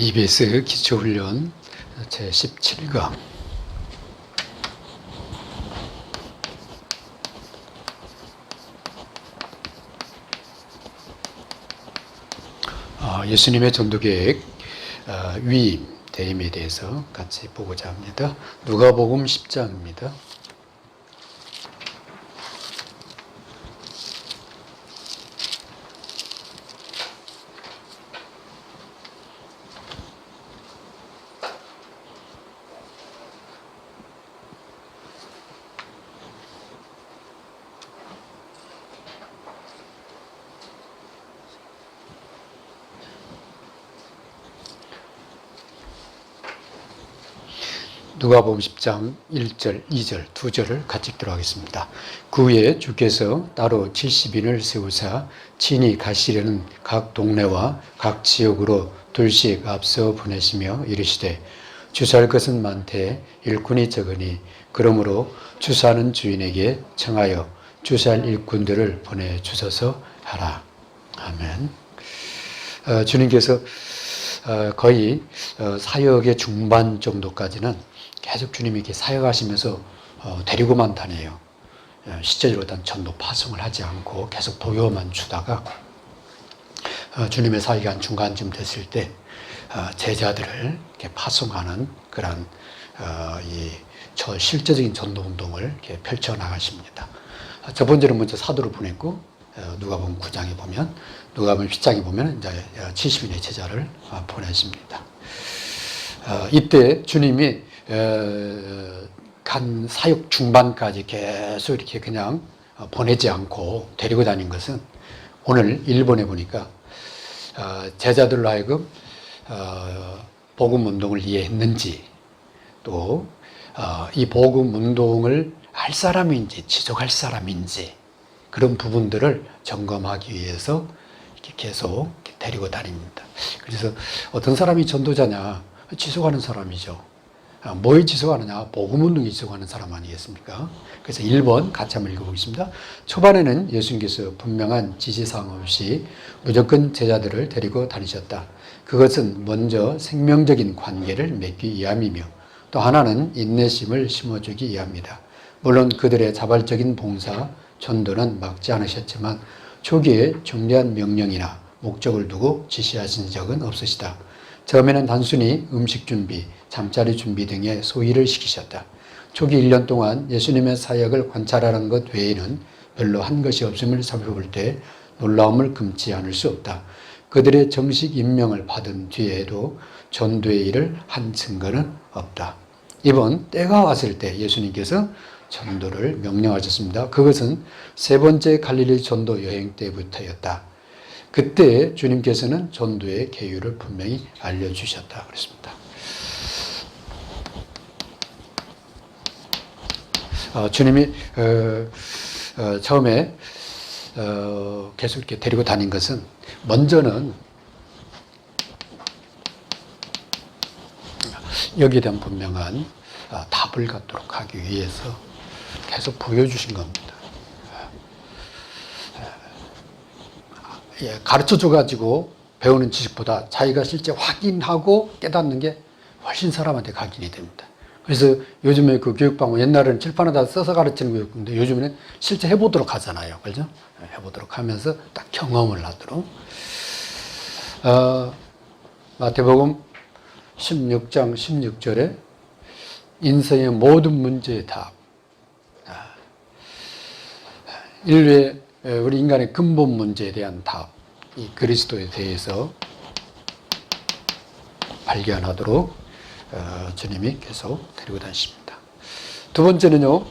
EBS 기초훈련 제17강 어, 예수님의 전도계획 어, 위임, 대임에 대해서 같이 보고자 합니다. 누가복음 10장입니다. 누가복음 10장 1절, 2절, 2절을 같이 읽도록 하겠습니다. 그 후에 주께서 따로 70인을 세우사 친히 가시려는 각 동네와 각 지역으로 둘씩 앞서 보내시며 이르시되 주사할 것은 많되 일꾼이 적으니 그러므로 주사하는 주인에게 청하여 주사할 일꾼들을 보내 주소서 하라. 아멘. 어, 주님께서 어, 거의 어, 사역의 중반 정도까지는 계속 주님이 이렇게 사역하시면서 어, 데리고만 다녀요. 어, 실제로 단 전도 파송을 하지 않고 계속 도요만 주다가 어, 주님의 사역이 한 중간쯤 됐을 때 어, 제자들을 이렇게 파송하는 그런 어, 이저 실제적인 전도 운동을 이렇게 펼쳐 나가십니다. 어, 첫 번째는 먼저 사도를 보냈고 어, 누가복음 9장에 보면 누가복음 10장에 보면 이제 70인의 제자를 어, 보내십니다. 어, 이때 주님이 어, 간 사역 중반까지 계속 이렇게 그냥 어, 보내지 않고 데리고 다닌 것은 오늘 일본에 보니까 어, 제자들로 하여금 어, 복음 운동을 이해했는지 또 이 복음 운동을 할 사람인지 지속할 사람인지 그런 부분들을 점검하기 위해서 이렇게 계속 데리고 다닙니다. 그래서 어떤 사람이 전도자냐 지속하는 사람이죠. 아, 뭐에 지속하느냐? 복음 운동에 지속하는 사람 아니겠습니까? 그래서 1번 같이 한번 읽어보겠습니다. 초반에는 예수님께서 분명한 지시사항 없이 무조건 제자들을 데리고 다니셨다. 그것은 먼저 생명적인 관계를 맺기 위함이며 또 하나는 인내심을 심어주기 위함이다. 물론 그들의 자발적인 봉사, 전도는 막지 않으셨지만 초기에 중대한 명령이나 목적을 두고 지시하신 적은 없으시다. 처음에는 단순히 음식 준비, 잠자리 준비 등의 소일을 시키셨다. 초기 1년 동안 예수님의 사역을 관찰하는 것 외에는 별로 한 것이 없음을 살펴볼 때 놀라움을 금치 않을 수 없다. 그들의 정식 임명을 받은 뒤에도 전도의 일을 한 증거는 없다. 이번 때가 왔을 때 예수님께서 전도를 명령하셨습니다. 그것은 세 번째 갈릴리 전도 여행 때부터였다. 그때 주님께서는 전도의 계율을 분명히 알려주셨다. 그랬습니다. 어, 주님이 어, 어, 처음에 어, 계속 이렇게 데리고 다닌 것은 먼저는 여기에 대한 분명한 아, 답을 갖도록 하기 위해서 계속 보여주신 겁니다. 예, 가르쳐 줘가지고 배우는 지식보다 자기가 실제 확인하고 깨닫는 게 훨씬 사람한테 각인이 됩니다. 그래서 요즘에 그 교육방법 옛날에는 칠판에다 써서 가르치는 거였는데 요즘에는 실제 해보도록 하잖아요. 그죠? 해보도록 하면서 딱 경험을 하도록. 어, 마태복음 16장 16절에 인생의 모든 문제의 답. 아, 인류의 우리 인간의 근본 문제에 대한 답. 이 그리스도에 대해서 발견하도록 어, 주님이 계속 데리고 다니십니다. 두 번째는요,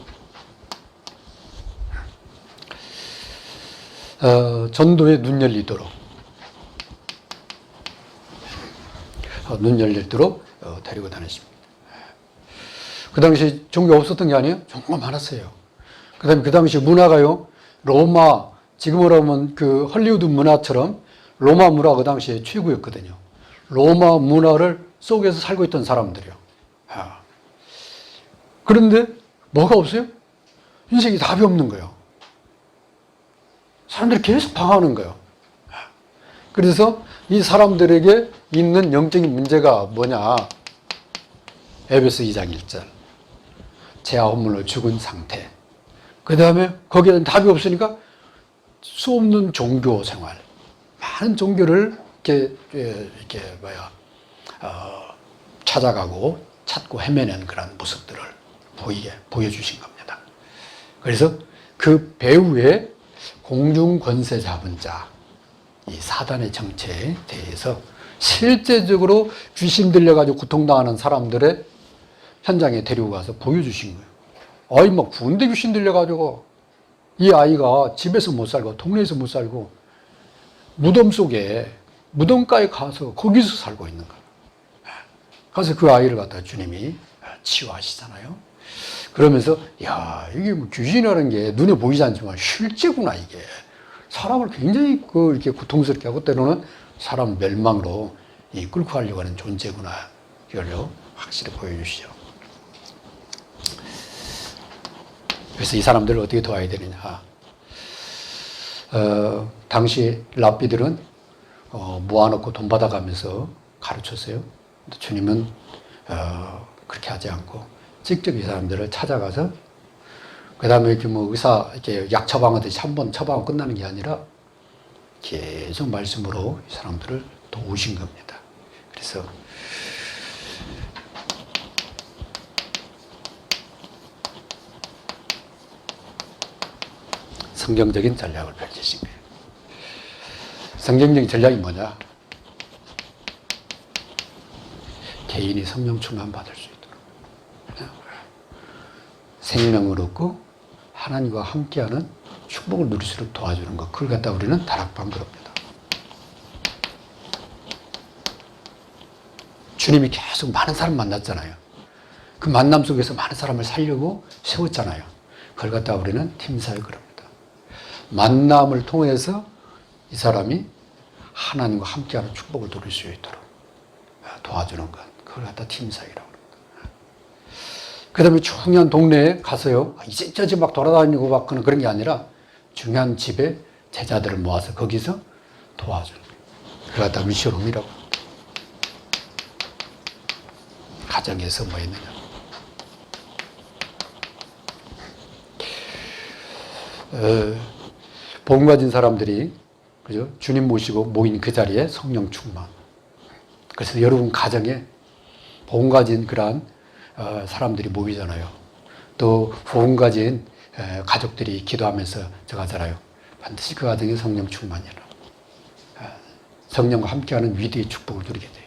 어, 전도에 눈 열리도록, 어, 눈 열리도록 어, 데리고 다니십니다. 그 당시 종교 없었던 게 아니에요? 정말 많았어요. 그 다음에 그 당시 문화가요, 로마, 지금으로 하면 그 헐리우드 문화처럼 로마 문화 그 당시에 최고였거든요. 로마 문화를 속에서 살고 있던 사람들이요. 아. 그런데 뭐가 없어요? 인생이 답이 없는 거예요. 사람들이 계속 방황하는 거예요. 아. 그래서 이 사람들에게 있는 영적인 문제가 뭐냐? 에베소 2장 1절. 제아 혼물로 죽은 상태. 그 다음에 거기에는 답이 없으니까 수 없는 종교 생활. 많은 종교를 이렇게, 예, 이렇게 뭐야, 어, 찾아가고 찾고 헤매는 그런 모습들을 보이게, 보여주신 겁니다. 그래서 그 배후에 공중 권세 잡은 자, 이 사단의 정체에 대해서 실제적으로 귀신 들려가지고 고통당하는 사람들의 현장에 데리고 가서 보여주신 거예요. 아이, 막 군대 귀신 들려가지고 이 아이가 집에서 못 살고 동네에서 못 살고 무덤 속에 무덤가에 가서 거기서 살고 있는 거예요. 가서 그 아이를 갖다 주님이 치유하시잖아요. 그러면서 야 이게 뭐 귀신이라는 게 눈에 보이지 않지만 실제구나 이게 사람을 굉장히 그 이렇게 고통스럽게 하고 때로는 사람 멸망으로 이 끌고 가려고 하는 존재구나 이걸요 확실히 보여주시죠. 그래서 이 사람들을 어떻게 도와야 되느냐? 어, 당시 랍비들은 어, 모아놓고 돈 받아가면서 가르쳤어요. 주님은 어, 그렇게 하지 않고 직접 이 사람들을 찾아가서 그 다음에 이렇게 뭐 의사 이렇게 약 처방하듯이 한 번 처방하고 끝나는 게 아니라 계속 말씀으로 이 사람들을 도우신 겁니다. 그래서 성경적인 전략을 펼치신 거예요. 성경적인 전략이 뭐냐? 개인이 성령 충만 받을 수 있도록 생명을 얻고 하나님과 함께하는 축복을 누릴 수 있도록 도와주는 것. 그걸 갖다 우리는 다락방 그럽니다. 주님이 계속 많은 사람 만났잖아요. 그 만남 속에서 많은 사람을 살려고 세웠잖아요. 그걸 갖다 우리는 팀사역 그럽니다. 만남을 통해서 이 사람이 하나님과 함께하는 축복을 누릴 수 있도록 도와주는 것. 그걸 갖다 팀사이라고 합니다. 그 다음에 중요한 동네에 가서요. 이제 저지 막 돌아다니고 막 그런 그런 게 아니라 중요한 집에 제자들을 모아서 거기서 도와주는 거예요. 그걸 갖다 합니다. 가정에서 뭐 있느냐. 어, 복음 가진 사람들이 그죠? 주님 모시고 모인 그 자리에 성령 충만. 그래서 여러분 가정에 복음 가진 그러한 어, 사람들이 모이잖아요. 또 복음 가진 에, 가족들이 기도하면서 저가잖아요. 반드시 그 가정에 성령 충만이라. 어, 성령과 함께하는 위대의 축복을 누리게 돼요.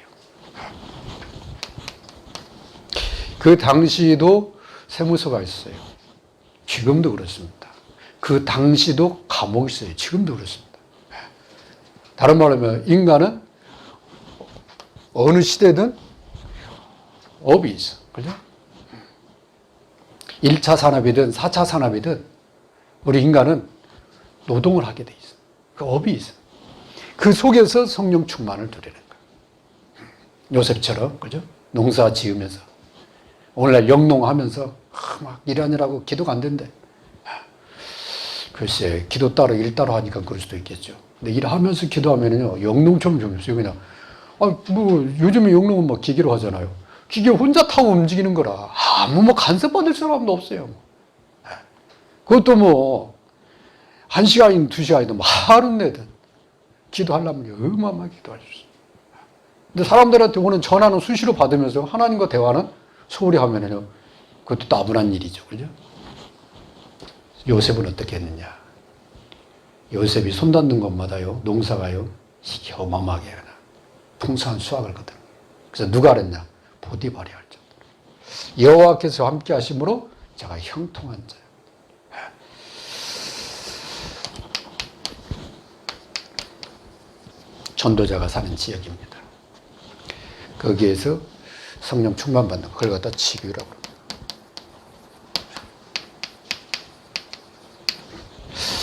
그 당시도 세무서가 있어요. 지금도 그렇습니다. 그 당시도 감옥이 있어요. 지금도 그렇습니다. 다른 말로 하면 인간은 어느 시대든 업이 있어. 그죠? 1차 산업이든 4차 산업이든 우리 인간은 노동을 하게 돼 있어. 그 업이 있어. 그 속에서 성령 충만을 누리는 거야. 요셉처럼, 그죠? 농사 지으면서. 오늘날 영농하면서 막 일하느라고 기도가 안 된대. 글쎄, 기도 따로 일 따로 하니까 그럴 수도 있겠죠. 근데 일하면서 기도하면요, 영농처럼 좀 있어요. 그냥, 아, 뭐, 요즘에 영농은 막 기계로 하잖아요. 기계 혼자 타고 움직이는 거라. 아무 뭐 간섭받을 사람도 없어요. 그것도 뭐, 한 시간이든 두 시간이든 뭐 하루 내든 기도하려면 어마어마하게 기도할 수 있어요. 근데 사람들한테 오는 전화는 수시로 받으면서 하나님과 대화는 소홀히 하면은요, 그것도 따분한 일이죠. 그죠? 요셉은 어떻게 했느냐? 요셉이 손 닿는 곳마다요, 농사가요, 이게 어마어마하게 하나. 풍성한 수확을 거든. 그래서 누가 그랬냐? 보디발이 할 정도로. 여호와께서 함께 하심으로 제가 형통한 자예요. 전도자가 사는 지역입니다. 거기에서 성령 충만받는 그걸 갖다 치유라고.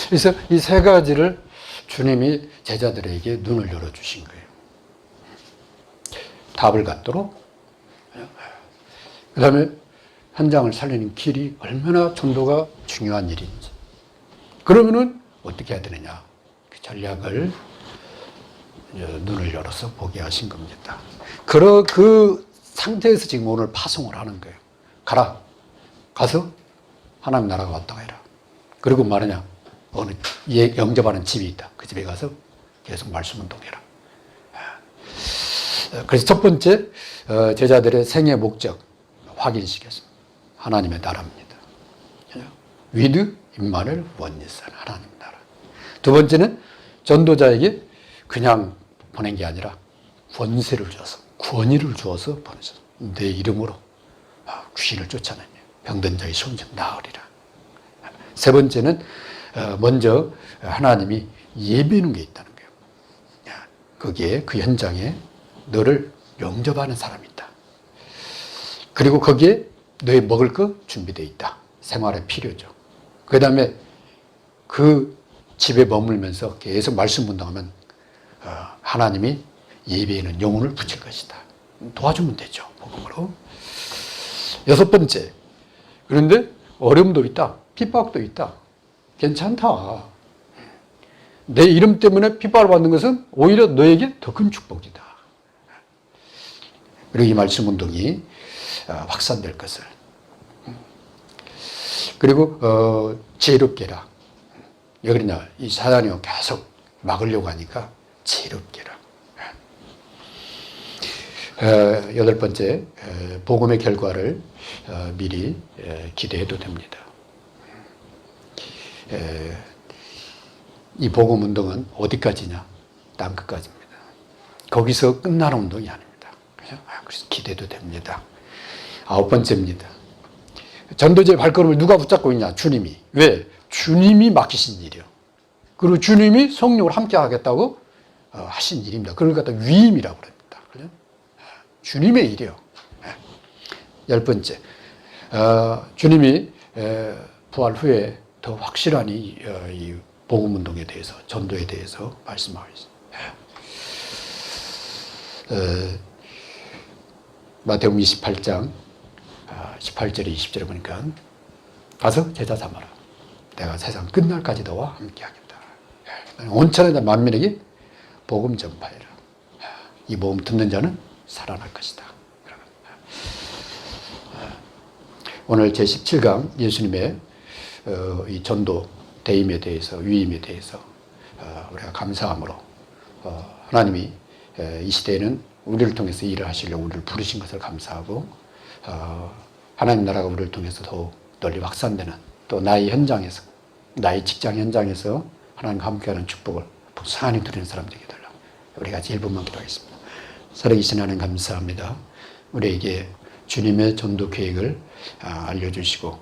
그래서 이 세 가지를 주님이 제자들에게 눈을 열어주신 거예요. 답을 갖도록. 그 다음에 현장을 살리는 길이 얼마나 전도가 중요한 일인지. 그러면은 어떻게 해야 되느냐. 그 전략을 눈을 열어서 보게 하신 겁니다. 그러, 그 상태에서 지금 오늘 파송을 하는 거예요. 가라. 가서 하나님 나라가 왔다 가 해라. 그리고 말하냐. 어느 예, 영접하는 집이 있다. 그 집에 가서 계속 말씀 운동해라. 아. 그래서 첫 번째 어, 제자들의 생애 목적 확인시켰습니다. 하나님의 나라입니다. 위드 임마를 원리산 하나님 나라. 두 번째는 전도자에게 그냥 보낸 게 아니라 권세를 줘서 권위를 주어서 보내서 내 이름으로 아, 귀신을 쫓아내며 병든 자의 손좀 나으리라. 세 번째는 어, 먼저 하나님이 예비하는 게 있다는 거예요. 야, 거기에 그 현장에 너를 영접하는 사람이. 그리고 거기에 너의 먹을 거 준비되어 있다. 생활에 필요죠. 그 다음에 그 집에 머물면서 계속 말씀 운동하면 어, 하나님이 예배에는 영혼을 붙일 것이다. 도와주면 되죠. 복음으로. 여섯 번째. 그런데 어려움도 있다. 핍박도 있다. 괜찮다. 내 이름 때문에 핍박을 받는 것은 오히려 너에게 더 큰 축복이다. 그리고 이 말씀 운동이 어, 확산될 것을. 그리고 어, 지혜롭게 해라. 왜 그러냐. 이 사단이 계속 막으려고 하니까 지혜롭게 해라. 어, 여덟 번째, 어, 복음의 결과를 어, 미리 에, 기대해도 됩니다. 에, 이 복음 운동은 어디까지냐? 땅 끝까지입니다. 거기서 끝나는 운동이 아닙니다. 아, 그래서 기대도 됩니다. 아홉 번째입니다. 전도제의 발걸음을 누가 붙잡고 있냐? 주님이. 왜? 주님이 맡기신 일이요. 그리고 주님이 성령을 함께 하겠다고 어, 하신 일입니다. 그걸 갖다 위임이라고. 그죠? 주님의 일이요. 열 번째, 어, 주님이 에, 부활 후에 더 확실한 이, 어, 이 복음 운동에 대해서, 전도에 대해서 말씀하고 있습니다. 어, 마태복음 28장 18절에 20절에 보니까 가서 제자 삼아라. 내가 세상 끝날까지 너와 함께 하겠다. 온 천하의 만민에게 복음 전파해라. 이 복음 듣는 자는 살아날 것이다. 오늘 제 17강 예수님의 어, 이 전도 대임에 대해서 위임에 대해서 어, 우리가 감사함으로 어, 하나님이 이 시대에는 우리를 통해서 일을 하시려고 우리를 부르신 것을 감사하고 하나님 나라가 우리를 통해서 더욱 널리 확산되는 또 나의 현장에서 나의 직장 현장에서 하나님과 함께하는 축복을 부산히 누리는 사람 되게 달라. 우리 같이 1분만 기도하겠습니다. 살아계신 하나님 감사합니다. 우리에게 주님의 전도 계획을 아, 알려주시고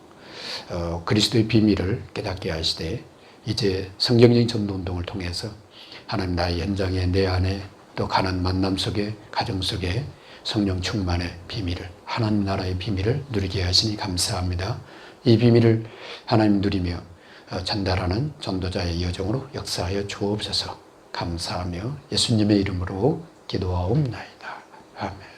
어, 그리스도의 비밀을 깨닫게 하시되 이제 성경적인 전도 운동을 통해서 하나님 나의 현장에 내 안에 또 가난 만남 속에 가정 속에 성령 충만의 비밀을 하나님 나라의 비밀을 누리게 하시니 감사합니다. 이 비밀을 하나님 누리며 어, 전달하는 전도자의 여정으로 역사하여 주옵소서 감사하며 예수님의 이름으로 기도하옵나이다. 아멘.